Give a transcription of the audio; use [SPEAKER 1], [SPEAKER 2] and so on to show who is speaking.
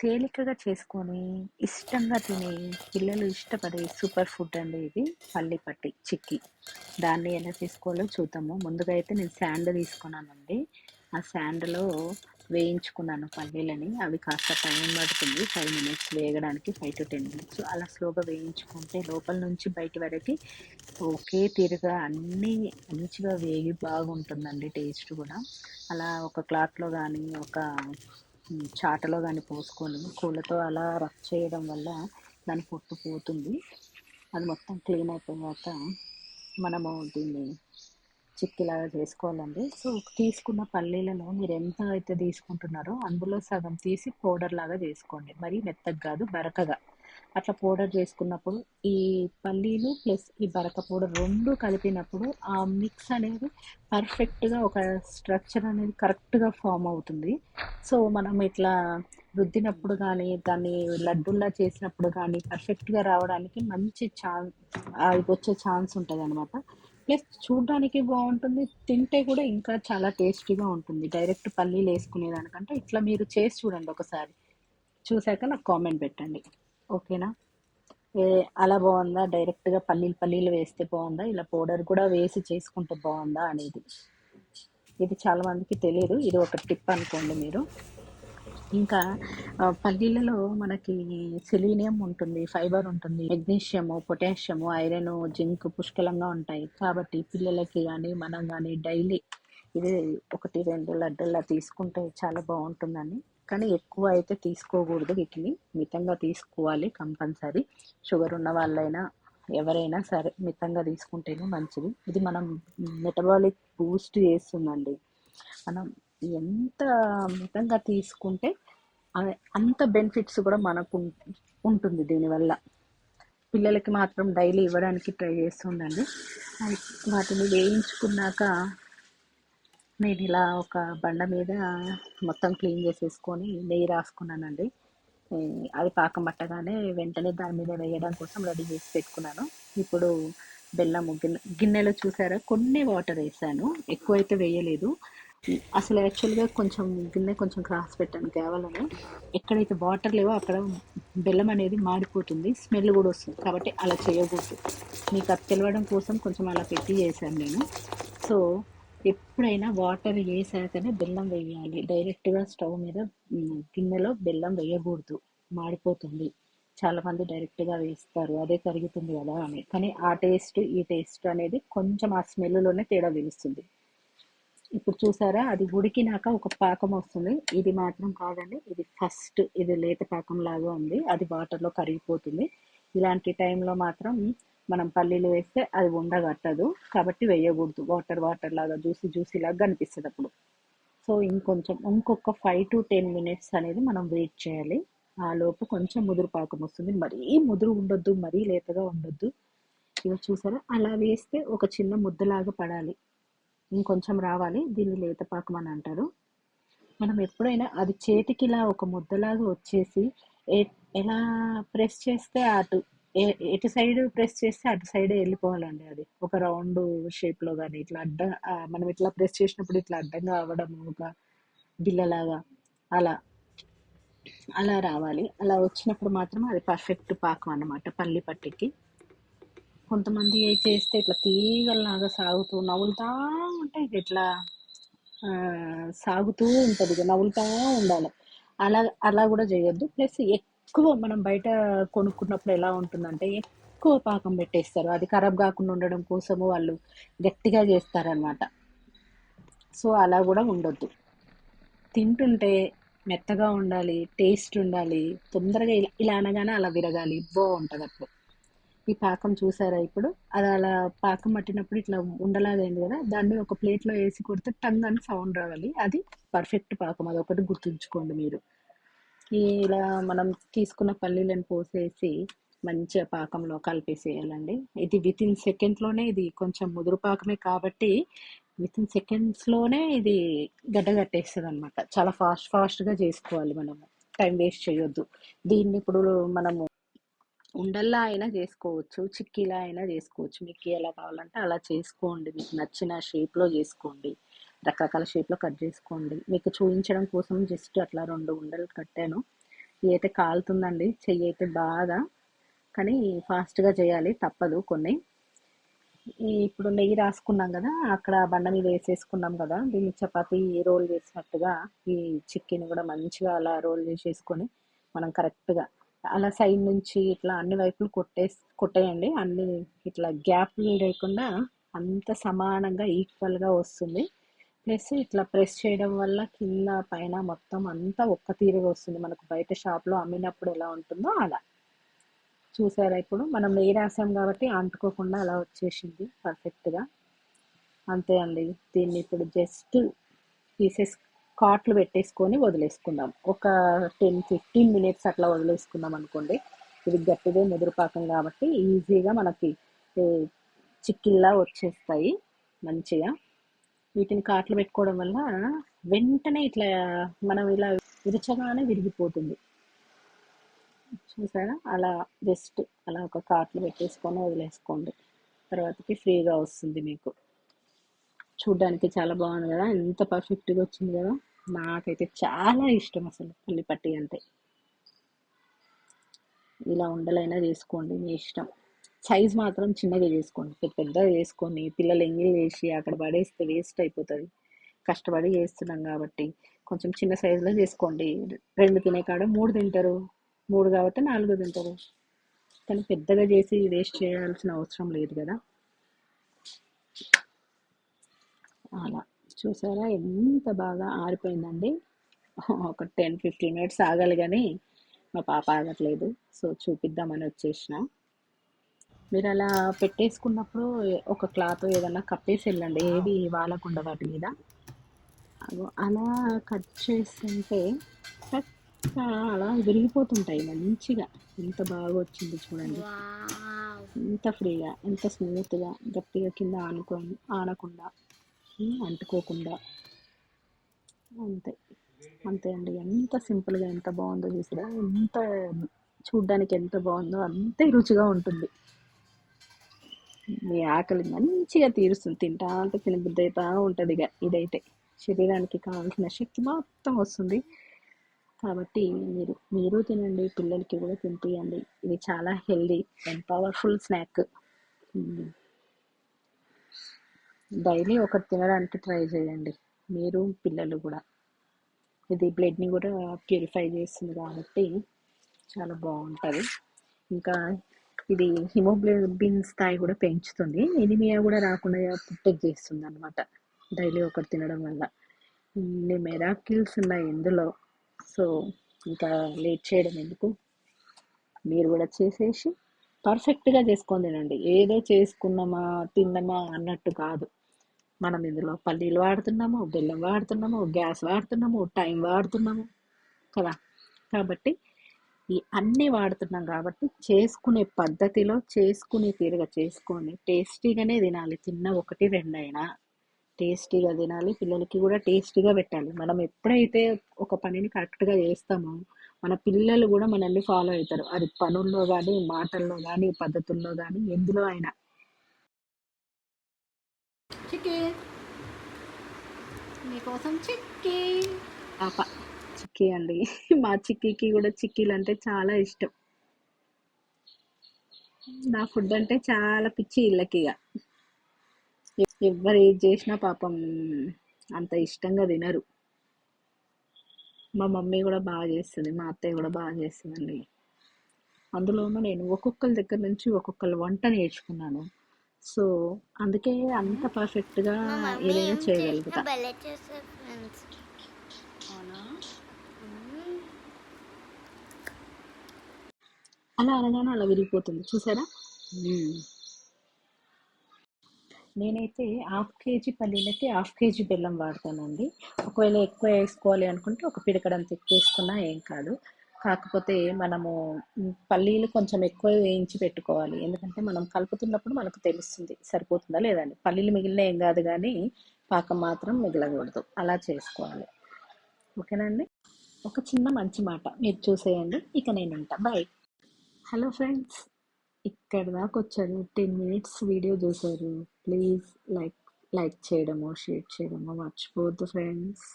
[SPEAKER 1] తేలికగా చేసుకొని ఇష్టంగా తినే పిల్లలు ఇష్టపడే సూపర్ ఫుడ్ అండి ఇది పల్లి పట్టి చిక్కి. దాన్ని ఎలా చేసుకోవాలో చూద్దాము. ముందుగా అయితే నేను శాండ్ తీసుకున్నానండి. ఆ శాండ్లో వేయించుకున్నాను పల్లీలని. అవి కాస్త టైం పడుతుంది. ఫైవ్ మినిట్స్ వేగడానికి ఫైవ్ టు టెన్ మినిట్స్ అలా స్లోగా వేయించుకుంటే లోపల నుంచి బయట వరకు ఒకే తీరుగా అన్నీ మంచిగా వేగి బాగుంటుందండి టేస్ట్ కూడా. అలా ఒక క్లాత్లో కానీ ఒక చాటలో కానీ పోసుకొని కోళ్ళతో అలా రఫ్ చేయడం వల్ల దాని పొట్టు పోతుంది. అది మొత్తం క్లీన్ అయిపోయాక మనము దీన్ని చిక్కిలాగా చేసుకోవాలండి. సో తీసుకున్న పల్లీలను మీరు ఎంత అయితే తీసుకుంటున్నారో అందులో సగం తీసి పౌడర్ లాగా చేసుకోండి. మరి మెత్తగా కాదు బరకగా. అట్లా పౌడర్ చేసుకున్నప్పుడు ఈ పల్లీలు ప్లస్ ఈ బరక పౌడర్ రెండు కలిపినప్పుడు ఆ మిక్స్ అనేది పర్ఫెక్ట్గా ఒక స్ట్రక్చర్ అనేది కరెక్ట్గా ఫామ్ అవుతుంది. సో మనం ఇట్లా రుద్దినప్పుడు కానీ దాన్ని లడ్డుల్లా చేసినప్పుడు కానీ పర్ఫెక్ట్గా రావడానికి మంచి ఛాన్స్ వచ్చే ఛాన్స్ ఉంటుంది అనమాట ప్లస్ చూడడానికి బాగుంటుంది తింటే కూడా ఇంకా చాలా టేస్టీగా ఉంటుంది. డైరెక్ట్ పల్లీలు వేసుకునేదానికంటే ఇట్లా మీరు చేసి చూడండి ఒకసారి. చూశాక నాకు కామెంట్ పెట్టండి. ఓకేనా? ఏ అలా బాగుందా? డైరెక్ట్గా పల్లీలు పల్లీలు వేస్తే బాగుందా? ఇలా పౌడర్ కూడా వేసి చేసుకుంటే బాగుందా అనేది. ఇది చాలా మందికి తెలియదు ఇది ఒక టిప్ అనుకోండి మీరు. ఇంకా పల్లీలలో మనకి సెలీనియం ఉంటుంది ఫైబర్ ఉంటుంది మెగ్నీషియము పొటాషియము ఐరన్ జింక్ పుష్కలంగా ఉంటాయి. కాబట్టి పిల్లలకి కానీ మనం కానీ డైలీ ఇది ఒకటి రెండు లడ్డల్లా తీసుకుంటే చాలా బాగుంటుందని. కానీ ఎక్కువ అయితే తీసుకోకూడదు. వీటిని మితంగా తీసుకోవాలి కంపల్సరీ. షుగర్ ఉన్న వాళ్ళైనా ఎవరైనా సరే మితంగా తీసుకుంటేనే మంచిది. ఇది మనం మెటబాలిక్ బూస్ట్ చేస్తుందండి. మనం ఎంత మితంగా తీసుకుంటే అంత బెనిఫిట్స్ కూడా మనకు ఉంటుంది దీనివల్ల. పిల్లలకి మాత్రం డైలీ ఇవ్వడానికి ట్రై చేస్తుండండి వాటిని వేయించుకున్నాక నేను ఇలా ఒక బండ మీద మొత్తం క్లీన్ చేసేసుకొని నెయ్యి రాసుకున్నానండి. అది పాకం పట్టగానే వెంటనే దాని మీద వేయడం కోసం రెడీ చేసి పెట్టుకున్నాను. ఇప్పుడు బెల్లం గిన్నె గిన్నెలో చూసారా? కొన్ని వాటర్ వేసాను. ఎక్కువైతే వేయలేదు. అసలు యాక్చువల్గా కొంచెం గిన్నె కొంచెం క్రాస్ పెట్టాను కేవలం ఎక్కడైతే వాటర్ లేవో అక్కడ బెల్లం అనేది మాడిపోతుంది. స్మెల్ కూడా వస్తుంది కాబట్టి అలా చేయకూడదు. మీకు అది తెలవడం కోసం కొంచెం అలా పెట్టి చేశాను నేను. సో ఎప్పుడైనా వాటర్ వేసాకనే బెల్లం వేయాలి. డైరెక్ట్గా స్టవ్ మీద గిన్నెలో బెల్లం వేయకూడదు. మాడిపోతుంది. చాలామంది డైరెక్ట్గా వేస్తారు. అదే కరుగుతుంది కదా అని. కానీ ఆ టేస్ట్ ఈ టేస్ట్ అనేది కొంచెం ఆ స్మెల్లోనే తేడా తెలుస్తుంది. ఇప్పుడు చూసారా? అది ఉడికినాక ఒక పాకం వస్తుంది. ఇది మాత్రం కాదండి. ఇది ఫస్ట్ ఇది లేత పాకం లాగా ఉంది. అది వాటర్లో కరిగిపోతుంది. ఇలాంటి టైంలో మాత్రం మనం పల్లీలు వేస్తే అది ఉండగట్టదు కాబట్టి వేయకూడదు. వాటర్ వాటర్ లాగా జ్యూసీ జ్యూసీ లాగా కనిపిస్తుంది అప్పుడు సో ఇంకొంచెం ఇంకొక ఫైవ్ టు టెన్ మినిట్స్ అనేది మనం వెయిట్ చేయాలి. ఆ లోపు కొంచెం ముదురు పాకం వస్తుంది. మరీ ముదురు ఉండొద్దు మరీ లేతగా ఉండొద్దు. ఇవి చూసారా? అలా వేస్తే ఒక చిన్న ముద్దలాగా పడాలి. ఇంకొంచెం రావాలి. దీన్ని లేత పాకం అని అంటారు. మనం ఎప్పుడైనా అది చేతికి ఇలా ఒక ముద్దలాగా వచ్చేసి ఎలా ప్రెస్ చేస్తే అటు ఎటు సైడ్ ప్రెస్ చేస్తే అటు సైడ్ వెళ్ళిపోవాలండి అది. ఒక రౌండ్ షేప్లో కానీ ఇట్లా అడ్డ మనం ఇట్లా ప్రెస్ చేసినప్పుడు ఇట్లా అడ్డంగా అవ్వడం ఒక బిల్లలాగా అలా అలా రావాలి. అలా వచ్చినప్పుడు మాత్రం అది పర్ఫెక్ట్ పాకం అన్నమాట పల్లి పట్టికి. కొంతమంది ఏం చేస్తే ఇట్లా తీగల్లాగా సాగుతూ నవ్వులుతా ఉంటే ఇట్లా సాగుతూ ఉంటుంది ఇక నవ్వులుతా ఉండాలి. అలా అలా కూడా చేయొద్దు. ప్లస్ ఎక్కువ మనం బయట కొనుక్కున్నప్పుడు ఎలా ఉంటుందంటే ఎక్కువ పాకం పెట్టేస్తారు. అది ఖరాబ్ కాకుండా ఉండడం కోసము వాళ్ళు గట్టిగా చేస్తారనమాట సో అలా కూడా ఉండొద్దు. తింటుంటే మెత్తగా ఉండాలి టేస్ట్ ఉండాలి తొందరగా ఇలా ఇలా అనగానే అలా విరగాలి. బాగుంటుంది అప్పుడు. ఈ పాకం చూసారా ఇప్పుడు? అది అలా పాకం పట్టినప్పుడు ఇట్లా ఉండలాగా కదా దాన్ని ఒక ప్లేట్లో వేసి కొడితే టంగ్ అని సౌండ్ రావాలి. అది పర్ఫెక్ట్ పాకం. అది ఒకటి గుర్తుంచుకోండి మీరు. ఇలా మనం తీసుకున్న పల్లీలను పోసేసి మంచిగా పాకంలో కలిపేసేయాలండి. ఇది విత్ ఇన్ సెకండ్లోనే ఇది కొంచెం ముదురు పాకమే కాబట్టి విత్ ఇన్ సెకండ్స్లోనే ఇది గడ్డ కట్టేస్తుంది అనమాట చాలా ఫాస్ట్ ఫాస్ట్గా చేసుకోవాలి మనము. టైం వేస్ట్ చేయొద్దు. దీన్ని ఇప్పుడు మనము ఉండల్లా అయినా చేసుకోవచ్చు చిక్కీలా అయినా చేసుకోవచ్చు. మీకు ఎలా కావాలంటే అలా చేసుకోండి. మీకు నచ్చిన షేప్లో చేసుకోండి. రకరకాల షేప్లో కట్ చేసుకోండి. మీకు చూపించడం కోసం జస్ట్ అట్లా రెండు ఉండలు కట్టాను. ఇది అయితే కాలుతుందండి చెయ్యి అయితే బాగా కానీ ఫాస్ట్గా చేయాలి తప్పదు కొన్ని. ఇప్పుడు నెయ్యి రాసుకున్నాం కదా అక్కడ బండ మీద వేసేసుకున్నాం కదా దీన్ని చపాతి రోల్ చేసినట్టుగా ఈ చికెన్ కూడా మంచిగా అలా రోల్ చేసేసుకొని మనం కరెక్ట్గా అలా సైడ్ నుంచి ఇట్లా అన్ని వైపులు కొట్టే కొట్టేయండి. అన్ని ఇట్లా గ్యాప్లు లేకుండా అంత సమానంగా ఈక్వల్గా వస్తుంది. ప్లస్ ఇట్లా ప్రెస్ చేయడం వల్ల కింద పైన మొత్తం అంతా ఒక్క తీరుగా వస్తుంది. మనకు బయట షాప్లో అమ్మినప్పుడు ఎలా ఉంటుందో అలా. చూసారా ఇప్పుడు? మనం నెయ్యి రాసాం కాబట్టి అంటుకోకుండా అలా వచ్చేసింది పర్ఫెక్ట్గా. అంతే అండి. దీన్ని ఇప్పుడు జస్ట్ పీసెస్ కాట్లు పెట్టేసుకొని వదిలేసుకుందాం. ఒక టెన్ ఫిఫ్టీన్ మినిట్స్ అట్లా వదిలేసుకుందాం అనుకోండి. ఇది గట్టిదే ముదురుపాకం కాబట్టి ఈజీగా మనకి చిక్కిల్లా వచ్చేస్తాయి మంచిగా. వీటిని కాట్లు పెట్టుకోవడం వల్ల వెంటనే ఇట్లా మనం ఇలా విరచగానే విరిగిపోతుంది. చూసారా? అలా జస్ట్ అలా ఒక కార్ట్లు పెట్టేసుకొని వదిలేసుకోండి. తర్వాతకి ఫ్రీగా వస్తుంది మీకు. చూడ్డానికి చాలా బాగుంది కదా? ఎంత పర్ఫెక్ట్గా వచ్చింది కదా? నాకైతే చాలా ఇష్టం అసలు పల్లి పట్టి అంటే. ఇలా ఉండలైనా చేసుకోండి మీ ఇష్టం. సైజ్ మాత్రం చిన్నగా చేసుకోండి. పెద్దగా చేసుకొని పిల్లలు ఎంగిల్ చేసి అక్కడ పడేస్తే వేస్ట్ అయిపోతుంది. కష్టపడి చేస్తున్నాం కాబట్టి కొంచెం చిన్న సైజులో చేసుకోండి. రెండు తినే కాడ మూడు తింటారు. మూడు కాబట్టి నాలుగు తింటారు. కానీ పెద్దగా చేసి వేస్ట్ చేయాల్సిన అవసరం లేదు కదా. అలా. చూసారా? ఎంత బాగా ఆరిపోయిందండి. ఒక టెన్ ఫిఫ్టీన్ మినిట్స్ ఆగాలి కానీ మా పాప ఆగట్లేదు. సో చూపిద్దామని వచ్చేసిన. మీరు అలా పెట్టేసుకున్నప్పుడు ఒక క్లాత్ ఏదన్నా కప్పేసి వెళ్ళండి ఏది వాలకుండా వాటి మీద. అలా కట్ చేస్తుంటే అలా విరిగిపోతుంటాయి మంచిగా. ఎంత బాగా వచ్చింది చూడండి ఎంత ఫ్రీగా ఎంత స్మూత్గా గట్టిగా కింద ఆనుకో ఆనకుండా అంటుకోకుండా. అంతే. అంతే అండి. ఎంత సింపుల్గా ఎంత బాగుందో చూసారా? ఎంత చూడ్డానికి ఎంత బాగుందో అంతే రుచిగా ఉంటుంది. మీ ఆకలి మంచిగా తీరుస్తుంది. తింటా అంటే తినబుద్ధి అవుతా ఉంటుంది ఇక ఇదైతే. శరీరానికి కావాల్సిన శక్తి మొత్తం వస్తుంది. కాబట్టి మీరు మీరు తినండి పిల్లలకి కూడా తినిపియండి. ఇది చాలా healthy and powerful snack. Daily ఒకటి తినడానికి ట్రై చేయండి. మీరు పిల్లలు కూడా. ఇది బ్లడ్ని కూడా ప్యూరిఫై చేస్తుంది కాబట్టి చాలా బాగుంటుంది. ఇంకా ఇది హిమోగ్లోబిన్ స్థాయి కూడా పెంచుతుంది. ఎనిమియా కూడా రాకుండా ప్రొటెక్ట్ చేస్తుంది అనమాట డైలీ ఒకటి తినడం వల్ల. ఇన్ని మెరాకిల్స్ ఉన్నాయి ఇందులో. సో ఇంకా లేట్ చేయడం ఎందుకు? మీరు కూడా చేసేసి పర్ఫెక్ట్గా చేసుకొని తినండి. ఏదో చేసుకున్నామా తిన్నామా అన్నట్టు కాదు. మనం ఇందులో పల్లీలు వాడుతున్నాము బెల్లం వాడుతున్నాము గ్యాస్ వాడుతున్నాము టైం వాడుతున్నాము. కదా? కాబట్టి ఈ అన్నీ వాడుతున్నాం కాబట్టి చేసుకునే పద్ధతిలో చేసుకునే తీరుగా చేసుకొని టేస్టీగానే తినాలి. తిన్న ఒకటి రెండైనా టేస్టీగా తినాలి. పిల్లలకి కూడా టేస్టీగా పెట్టాలి. మనం ఎప్పుడైతే ఒక పనిని కరెక్ట్గా చేస్తామో మన పిల్లలు కూడా మనల్ని ఫాలో అవుతారు. అది పనుల్లో కానీ మాటల్లో కానీ పద్ధతుల్లో కానీ ఎందులో అయినా. చిక్కీ. మీకోసం చిక్కీ. పాప. చిక్కీ అండి. మా చిక్కీకి కూడా చిక్కీలు అంటే చాలా ఇష్టం. నా ఫుడ్ అంటే చాలా పిచ్చి ఇళ్ళకి ఇక ఎవరు ఏది చేసినా పాపం అంత ఇష్టంగా తినరు. మా మమ్మీ కూడా బాగా చేస్తుంది మా అత్తయ్య కూడా బాగా చేస్తుందండి. అందులోనూ నేను ఒక్కొక్కరి దగ్గర నుంచి ఒక్కొక్కరు వంట నేర్చుకున్నాను. సో అందుకే అంత పర్ఫెక్ట్గా ఏదైనా చేయగలుగుతా. అలా అనగానే అలా విరిగిపోతుంది. చూసారా? నేనైతే హాఫ్ కేజీ పల్లీలకి హాఫ్ కేజీ బెల్లం వాడతానండి. ఒకవేళ ఎక్కువ వేసుకోవాలి అనుకుంటే ఒక పిడకడంత ఎక్కువ వేసుకున్నా ఏం కాదు. కాకపోతే మనము పల్లీలు కొంచెం ఎక్కువ వేయించి పెట్టుకోవాలి. ఎందుకంటే మనం కలుపుతున్నప్పుడు మనకు తెలుస్తుంది సరిపోతుందా లేదండి పల్లీలు మిగిలిన ఏం కాదు కానీ పాకం మాత్రం మిగలకూడదు. అలా చేసుకోవాలి. ఓకేనండి ఒక చిన్న మంచి మాట మీరు చూసేయండి. ఇక నేను ఉంటా బాయ్. హలో ఫ్రెండ్స్ ఇక్కడ దాకా వచ్చారు టెన్ మినిట్స్ వీడియో చూసారు ప్లీజ్ లైక్ లైక్ చేయడము షేర్ చేయడము మర్చిపోవద్దు ఫ్రెండ్స్